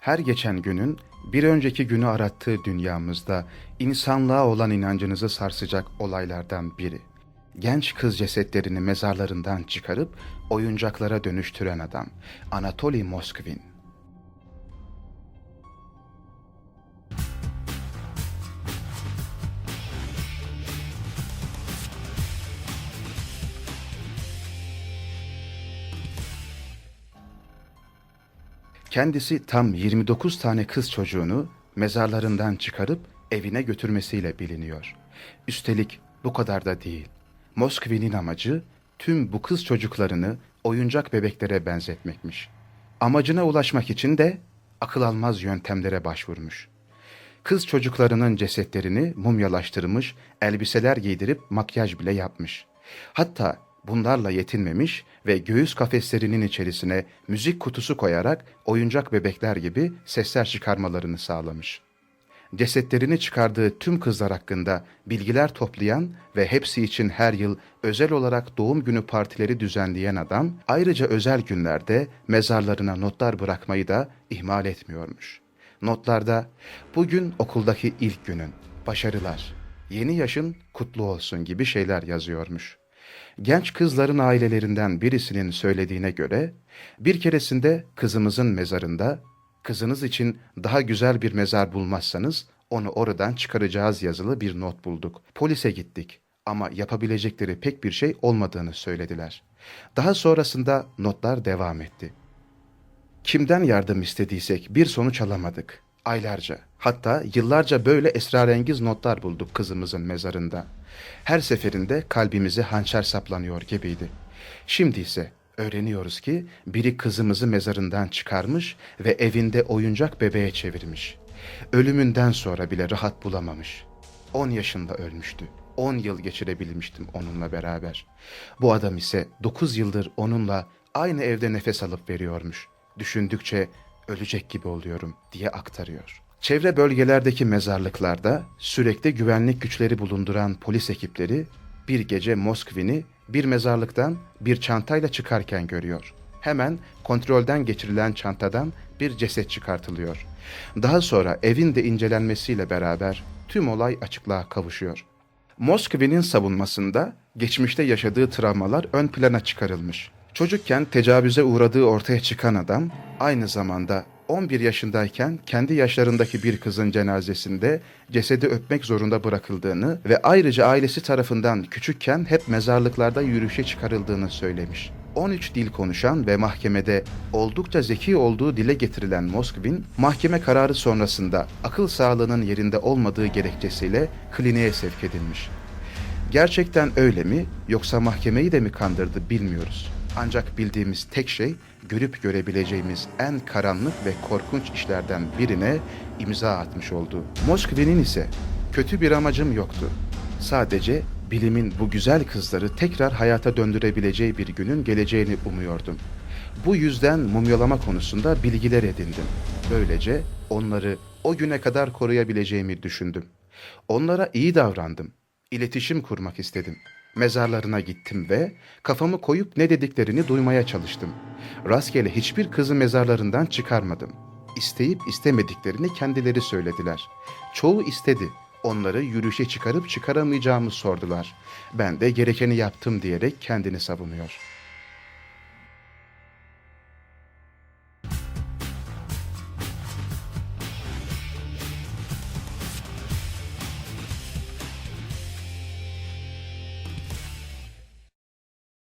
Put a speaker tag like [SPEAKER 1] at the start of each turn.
[SPEAKER 1] Her geçen günün bir önceki günü arattığı dünyamızda insanlığa olan inancınızı sarsacak olaylardan biri. Genç kız cesetlerini mezarlarından çıkarıp oyuncaklara dönüştüren adam Anatoly Moskvin. Kendisi tam 29 tane kız çocuğunu mezarlarından çıkarıp evine götürmesiyle biliniyor. Üstelik bu kadar da değil. Moskvi'nin amacı tüm bu kız çocuklarını oyuncak bebeklere benzetmekmiş. Amacına ulaşmak için de akıl almaz yöntemlere başvurmuş. Kız çocuklarının cesetlerini mumyalaştırmış, elbiseler giydirip makyaj bile yapmış. Hatta bunlarla yetinmemiş ve göğüs kafeslerinin içerisine müzik kutusu koyarak oyuncak bebekler gibi sesler çıkarmalarını sağlamış. Cesetlerini çıkardığı tüm kızlar hakkında bilgiler toplayan ve hepsi için her yıl özel olarak doğum günü partileri düzenleyen adam, ayrıca özel günlerde mezarlarına notlar bırakmayı da ihmal etmiyormuş. Notlarda bugün okuldaki ilk günün, başarılar, yeni yaşın kutlu olsun gibi şeyler yazıyormuş. Genç kızların ailelerinden birisinin söylediğine göre bir keresinde kızımızın mezarında kızınız için daha güzel bir mezar bulmazsanız onu oradan çıkaracağız yazılı bir not bulduk. Polise gittik ama yapabilecekleri pek bir şey olmadığını söylediler. Daha sonrasında notlar devam etti. Kimden yardım istediysek bir sonuç alamadık. Aylarca, hatta yıllarca böyle esrarengiz notlar bulduk kızımızın mezarında. Her seferinde kalbimize hançer saplanıyor gibiydi. Şimdi ise öğreniyoruz ki biri kızımızı mezarından çıkarmış ve evinde oyuncak bebeğe çevirmiş. Ölümünden sonra bile rahat bulamamış. 10 yaşında ölmüştü. 10 yıl geçirebilmiştim onunla beraber. Bu adam ise 9 yıldır onunla aynı evde nefes alıp veriyormuş. Düşündükçe ölecek gibi oluyorum diye aktarıyor. Çevre bölgelerdeki mezarlıklarda sürekli güvenlik güçleri bulunduran polis ekipleri bir gece Moskvin'i bir mezarlıktan bir çantayla çıkarken görüyor. Hemen kontrolden geçirilen çantadan bir ceset çıkartılıyor. Daha sonra evin de incelenmesiyle beraber tüm olay açıklığa kavuşuyor. Moskvi'nin savunmasında geçmişte yaşadığı travmalar ön plana çıkarılmış. Çocukken tecavüze uğradığı ortaya çıkan adam aynı zamanda 11 yaşındayken kendi yaşlarındaki bir kızın cenazesinde cesedi öpmek zorunda bırakıldığını ve ayrıca ailesi tarafından küçükken hep mezarlıklarda yürüyüşe çıkarıldığını söylemiş. 13 dil konuşan ve mahkemede oldukça zeki olduğu dile getirilen Moskvin, mahkeme kararı sonrasında akıl sağlığının yerinde olmadığı gerekçesiyle kliniğe sevk edilmiş. Gerçekten öyle mi yoksa mahkemeyi de mi kandırdı bilmiyoruz. Ancak bildiğimiz tek şey görüp görebileceğimiz en karanlık ve korkunç işlerden birine imza atmış oldu. Moskvi'nin ise kötü bir amacım yoktu. Sadece bilimin bu güzel kızları tekrar hayata döndürebileceği bir günün geleceğini umuyordum. Bu yüzden mumyalama konusunda bilgiler edindim. Böylece onları o güne kadar koruyabileceğimi düşündüm. Onlara iyi davrandım. İletişim kurmak istedim. Mezarlarına gittim ve kafamı koyup ne dediklerini duymaya çalıştım. Rastgele hiçbir kızı mezarlarından çıkarmadım. İsteyip istemediklerini kendileri söylediler. Çoğu istedi. Onları yürüyüşe çıkarıp çıkaramayacağımı sordular. Ben de gerekeni yaptım diyerek kendini savunuyor.